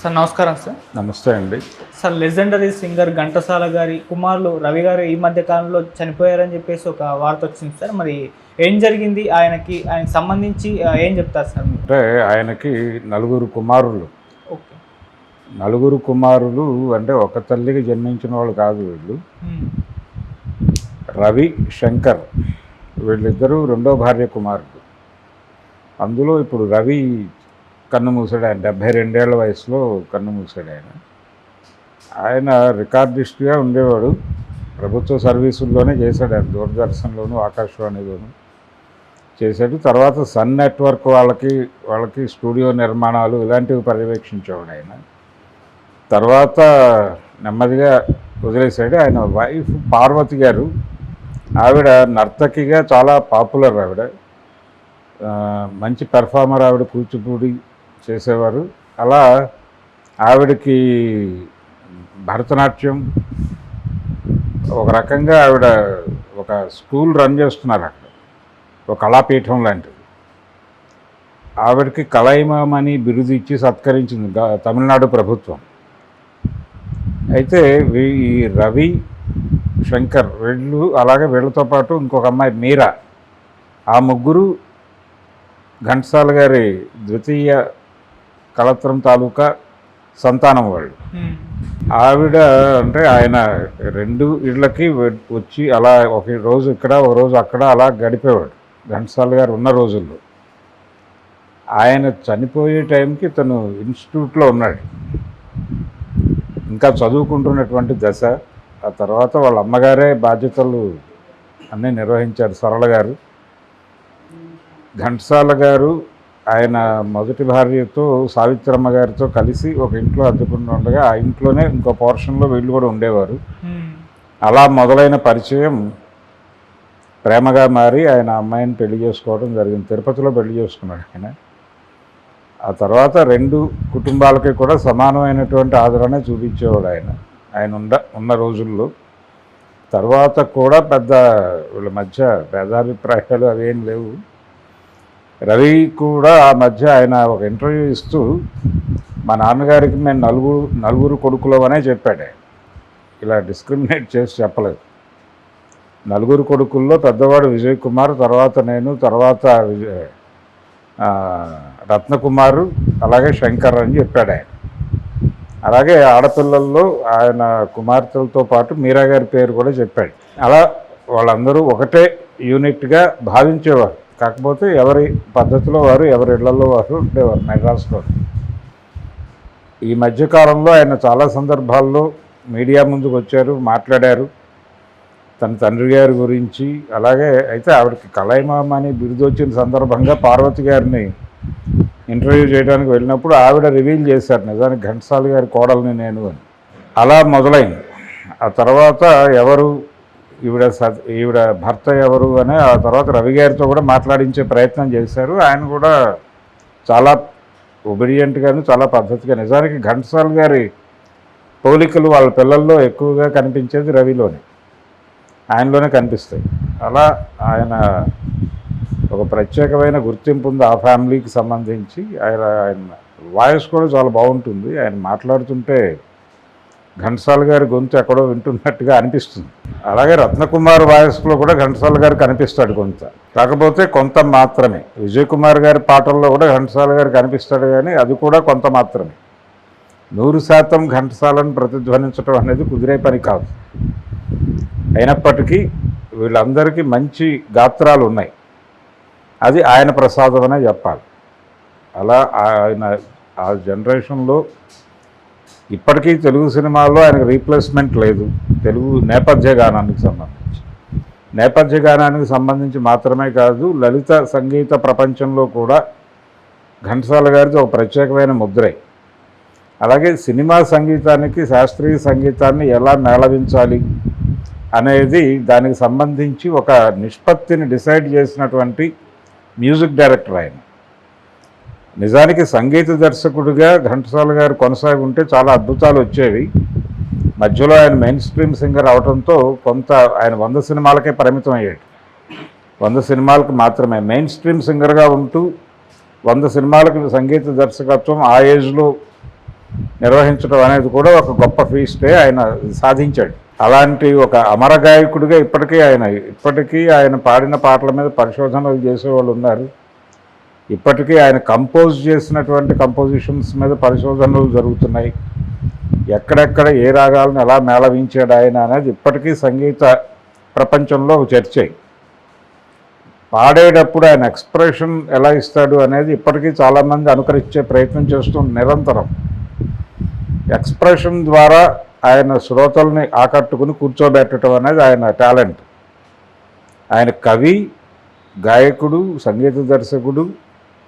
Sir నమస్కారం sir. నమస్తే అండి. సార్ లెజెండరీ సింగర్ ఘంటసాల గారి కుమారులు రవి గారు ఈ మధ్య కాలంలో చనిపోయారని చెప్పేసి ఒక వార్త వచ్చింది సార్. మరి ఏం జరిగింది? ఆయనకి ఆయనకి సంబంధించి ఏం చెప్తారు సార్ అంటే ఆయనకి నలుగురు కుమారులు. ఓకే. నలుగురు కుమారులు అంటే ఒక తల్లికి జన్మించిన వాళ్ళు కాదు వీళ్ళు. రవి శంకర్. వీళ్ళిద్దరూ రెండో భార్య కుమారుడు అందులో ఇప్పుడు రవి కన్ను మూసాడు ఆయన డెబ్భై రెండేళ్ళ వయసులో కన్ను మూసాడు ఆయన ఆయన రికార్డిస్ట్గా ఉండేవాడు. ప్రభుత్వ సర్వీసుల్లోనే చేశాడు ఆయన దూరదర్శన్లోను ఆకాశవాణిలోను చేశాడు. తర్వాత సన్ నెట్వర్క్ వాళ్ళకి వాళ్ళకి స్టూడియో నిర్మాణాలు ఇలాంటివి పర్యవేక్షించేవాడు ఆయన తర్వాత నెమ్మదిగా వదిలేశాడు. ఆయన వైఫ్ పార్వతి గారు. ఆవిడ నర్తకిగా చాలా పాపులర్ ఆవిడ. మంచి పెర్ఫార్మర్ ఆవిడ కూచిపూడి చేసేవారు. అలా ఆవిడకి భరతనాట్యం ఒక రకంగా ఆవిడ ఒక స్కూల్ రన్ చేస్తున్నారు అక్కడ. ఒక కళాపీఠం లాంటిది. ఆవిడకి కలైమామని బిరుదు ఇచ్చి సత్కరించింది తమిళనాడు ప్రభుత్వం. అయితే ఈ రవి శంకర్ వీళ్ళు అలాగే వీళ్ళతో పాటు ఇంకొక అమ్మాయి మీరా. ఆ ముగ్గురు ఘంటసాల గారి ద్వితీయ కళత్రం తాలూకా సంతానం వాళ్ళు. ఆవిడ అంటే ఆయన రెండు ఇళ్ళకి వచ్చి అలా ఒక రోజు ఇక్కడ ఒక రోజు అక్కడ అలా గడిపేవాడు. ఘంటసాల గారు ఉన్న రోజుల్లో. ఆయన చనిపోయే టైంకి తను ఇన్స్టిట్యూట్లో ఉన్నాడు. ఇంకా చదువుకుంటున్నటువంటి దశ. ఆ తర్వాత వాళ్ళ అమ్మగారే బాధ్యతలు అన్నీ నిర్వహించారు సరళ గారు. ఘంటసాల గారు ఆయన మొదటి భార్యతో సావిత్రమ్మ గారితో కలిసి ఒక ఇంట్లో అద్దుకుని ఉండగా ఆ ఇంట్లోనే ఇంకో పోర్షన్లో వీళ్ళు కూడా ఉండేవారు. అలా మొదలైన పరిచయం ప్రేమగా మారి ఆయన అమ్మాయిని పెళ్ళి చేసుకోవడం జరిగింది. తిరుపతిలో పెళ్ళి చేసుకున్నాడు ఆయన. ఆ తర్వాత రెండు కుటుంబాలకి కూడా సమానమైనటువంటి ఆదరణ చూపించేవాడు ఆయన. ఆయన ఉండ ఉన్న రోజుల్లో. తర్వాత కూడా పెద్ద వీళ్ళ మధ్య భేదాభిప్రాయాలు అవేం లేవు. రవి కూడా ఆ మధ్య ఆయన ఒక ఇంటర్వ్యూ ఇస్తూ మా నాన్నగారికి మేము నలుగురు నలుగురు కొడుకులవనే చెప్పాడే. చెప్పాడు ఇలా డిస్క్రిమినేట్ చేసి చెప్పలేదు. నలుగురు కొడుకుల్లో పెద్దవాడు విజయ్ కుమార్ తర్వాత నేను తర్వాత విజయ్ రత్నకుమారు అలాగే శంకర్ అని చెప్పాడు ఆయన. అలాగే ఆడపిల్లల్లో ఆయన కుమార్తెలతో పాటు మీరా గారి పేరు కూడా చెప్పాడు. అలా వాళ్ళందరూ ఒకటే యూనిట్గా భావించేవారు. కాకపోతే ఎవరి పద్ధతిలో వారు ఎవరి ఇళ్ళలో వారు ఉండేవారు మెడ్రాస్లో ఈ మధ్యకాలంలో ఆయన చాలా సందర్భాల్లో మీడియా ముందుకు వచ్చారు మాట్లాడారు. తన తండ్రి గారి గురించి అలాగే అయితే ఆవిడకి కలైమామ అని బిరుదు వచ్చిన సందర్భంగా పార్వతి గారిని ఇంటర్వ్యూ చేయడానికి వెళ్ళినప్పుడు ఆవిడ రివీల్ చేశారు నిజానికి ఘంటసాల గారి కోడల్ని నేను అని. అలా మొదలైంది. ఆ తర్వాత ఎవరు ఈవిడ ఈవిడ భర్త ఎవరు అని ఆ తర్వాత రవి గారితో కూడా మాట్లాడించే ప్రయత్నం చేశారు. ఆయన కూడా చాలా ఒబిడియంట్గాను చాలా పద్ధతిగా నిజానికి ఘంటసాల్ గారి పోలికలు వాళ్ళ పిల్లల్లో ఎక్కువగా కనిపించేది రవిలోనే. ఆయనలోనే కనిపిస్తాయి. అలా ఆయన ఒక ప్రత్యేకమైన గుర్తింపు ఉంది ఆ ఫ్యామిలీకి సంబంధించి. ఆయన ఆయన వాయిస్ కూడా చాలా బాగుంటుంది. ఆయన మాట్లాడుతుంటే ఘంటసాల గారి గొంతు ఎక్కడో వింటున్నట్టుగా అనిపిస్తుంది. అలాగే రత్నకుమార్ వాయస్లో కూడా ఘంటసాల గారు కనిపిస్తాడు కొంత కాకపోతే కొంత మాత్రమే. విజయ్ కుమార్ గారి పాటల్లో కూడా ఘంటసాల గారు కనిపిస్తాడు కానీ అది కూడా కొంత మాత్రమే. నూరు శాతం ఘంటసాలను ప్రతిధ్వనించడం అనేది కుదిరే పని కాదు. అయినప్పటికీ వీళ్ళందరికీ మంచి గాత్రాలు ఉన్నాయి. అది ఆయన ప్రసాదం అనే చెప్పాలి. అలా ఆయన ఆ జనరేషన్లో ఇప్పటికీ తెలుగు సినిమాల్లో ఆయనకు రీప్లేస్మెంట్ లేదు. తెలుగు నేపథ్య గానానికి సంబంధించి. నేపథ్య గానానికి సంబంధించి మాత్రమే కాదు లలిత సంగీత ప్రపంచంలో కూడా ఘంటసాల గారిది ఒక ప్రత్యేకమైన ముద్రే. అలాగే సినిమా సంగీతానికి శాస్త్రీయ సంగీతాన్ని ఎలా మేళవించాలి అనేది దానికి సంబంధించి ఒక నిష్పత్తిని డిసైడ్ చేసినటువంటి మ్యూజిక్ డైరెక్టర్ ఆయన. నిజానికి సంగీత దర్శకుడిగా ఘంటసాల గారు కొనసాగి ఉంటే చాలా అద్భుతాలు వచ్చేవి. మధ్యలో ఆయన మెయిన్ స్ట్రీమ్ సింగర్ అవడంతో కొంత ఆయన వంద సినిమాలకే పరిమితం అయ్యాడు. వంద సినిమాలకు మాత్రమే. మెయిన్ స్ట్రీమ్ సింగర్గా ఉంటూ వంద సినిమాలకు సంగీత దర్శకత్వం ఆ ఏజ్లో నిర్వహించడం అనేది కూడా ఒక గొప్ప ఫీస్టే ఆయన సాధించాడు. అలాంటి ఒక అమర గాయకుడిగా ఇప్పటికీ ఆయన ఇప్పటికీ ఆయన పాడిన పాటల మీద పరిశోధనలు చేసేవాళ్ళు ఉన్నారు. ఇప్పటికీ ఆయన కంపోజ్ చేసినటువంటి కంపోజిషన్స్ మీద పరిశోధనలు జరుగుతున్నాయి. ఎక్కడెక్కడ ఏ రాగాలను ఎలా మేళవించాడు ఆయన అనేది ఇప్పటికీ సంగీత ప్రపంచంలో చర్చ. పాడేటప్పుడు ఆయన ఎక్స్ప్రెషన్ ఎలా ఇస్తాడు అనేది ఇప్పటికీ చాలామంది అనుకరించే ప్రయత్నం చేస్తూ నిరంతరం. ఎక్స్ప్రెషన్ ద్వారా ఆయన శ్రోతల్ని ఆకట్టుకుని కూర్చోబెట్టడం అనేది ఆయన టాలెంట్. ఆయన కవి గాయకుడు సంగీత దర్శకుడు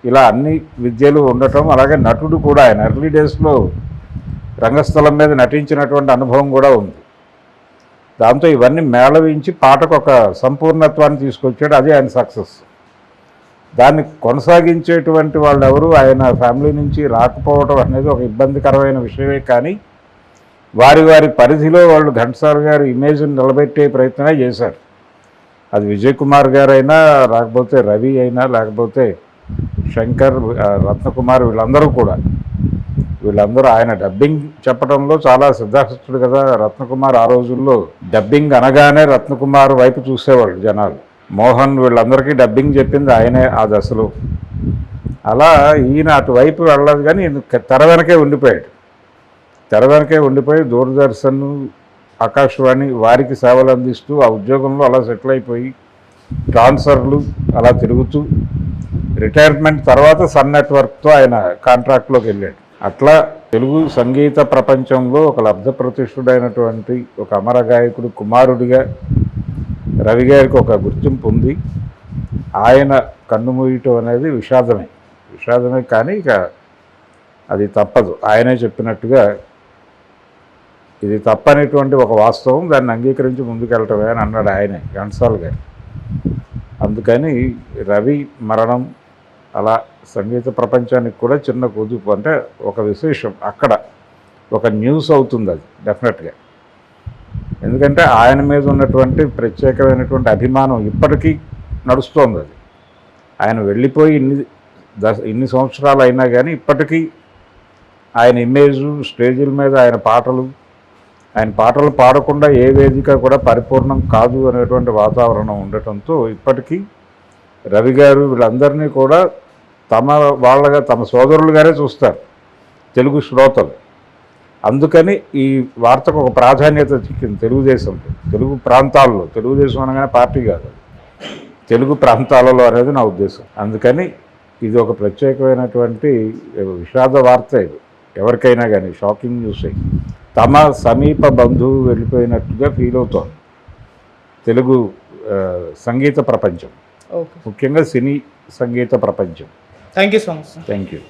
ఇలా అన్ని విద్యలు ఉండటం అలాగే నటుడు కూడా ఆయన ఎర్లీ డేస్లో రంగస్థలం మీద నటించినటువంటి అనుభవం కూడా ఉంది. దాంతో ఇవన్నీ మేళవించి పాటకు ఒక సంపూర్ణత్వాన్ని తీసుకొచ్చాడు. అదే ఆయన సక్సెస్. దాన్ని కొనసాగించేటువంటి వాళ్ళు ఎవరు? ఆయన ఫ్యామిలీ నుంచి రాకపోవడం అనేది ఒక ఇబ్బందికరమైన విషయమే కానీ వారి వారి పరిధిలో వాళ్ళు ఘంటసార్ గారి ఇమేజ్ని నిలబెట్టే ప్రయత్నమే చేశారు. అది విజయ్ కుమార్ గారైనా లేకపోతే రవి అయినా లేకపోతే శంకర్ రత్నకుమార్ వీళ్ళందరూ కూడా. వీళ్ళందరూ ఆయన డబ్బింగ్ చెప్పడంలో చాలా సిద్ధాస్తుడు కదా. రత్నకుమార్ ఆ రోజుల్లో డబ్బింగ్ అనగానే రత్నకుమార్ వైపు చూసేవాళ్ళు జనాలు. మోహన్ వీళ్ళందరికీ డబ్బింగ్ చెప్పింది ఆయనే ఆ దశలో. అలా ఈయన అటువైపు వెళ్ళదు కానీ తెర వెనకే ఉండిపోయాడు. తెర వెనకే ఉండిపోయి దూరదర్శన్ ఆకాశవాణి వారికి సేవలు అందిస్తూ ఆ ఉద్యోగంలో అలా సెటిల్ అయిపోయి ట్రాన్స్ఫర్లు అలా తిరుగుతూ రిటైర్మెంట్ తర్వాత సన్ నెట్వర్క్తో ఆయన కాంట్రాక్ట్లోకి వెళ్ళాడు. అట్లా తెలుగు సంగీత ప్రపంచంలో ఒక లబ్ధప్రతిష్ఠుడైనటువంటి ఒక అమర గాయకుడు కుమారుడిగా రవి గారికి ఒక గుర్తింపు ఉంది. ఆయన కన్నుమూయటం అనేది విషాదమే. విషాదమే కానీ ఇక అది తప్పదు. ఆయనే చెప్పినట్టుగా ఇది తప్పనేటువంటి ఒక వాస్తవం దాన్ని అంగీకరించి ముందుకెళ్ళటమే అని అన్నాడు ఆయనే ఘంటసాల గారు. అందుకని రవి మరణం అలా సంగీత ప్రపంచానికి కూడా చిన్న కుదుపు అంటే ఒక విశేషం అక్కడ. ఒక న్యూస్ అవుతుంది అది డెఫినెట్గా. ఎందుకంటే ఆయన మీద ఉన్నటువంటి ప్రత్యేకమైనటువంటి అభిమానం ఇప్పటికీ నడుస్తోంది అది. ఆయన వెళ్ళిపోయి ఇన్ని దశ ఇన్ని సంవత్సరాలు అయినా కానీ ఇప్పటికీ ఆయన ఇమేజు స్టేజీల మీద ఆయన పాటలు ఆయన పాటలు పాడకుండా ఏ వేదిక కూడా పరిపూర్ణం కాదు అనేటువంటి వాతావరణం ఉండటంతో ఇప్పటికీ రవి గారు వీళ్ళందరినీ కూడా తమ వాళ్ళగా తమ సోదరులుగానే చూస్తారు తెలుగు శ్రోతలు. అందుకని ఈ వార్తకు ఒక ప్రాధాన్యత చిక్కింది తెలుగుదేశంలో. తెలుగు ప్రాంతాల్లో తెలుగుదేశం అనగానే పార్టీ కాదు తెలుగు ప్రాంతాలలో అనేది నా ఉద్దేశం. అందుకని ఇది ఒక ప్రత్యేకమైనటువంటి విషాద వార్త ఇది. ఎవరికైనా కానీ షాకింగ్ న్యూస్. తమ సమీప బంధువు వెళ్ళిపోయినట్టుగా ఫీల్ అవుతోంది. తెలుగు సంగీత ప్రపంచం. ముఖ్యంగా సినీ సంగీత ప్రపంచం. Thank you so much thank you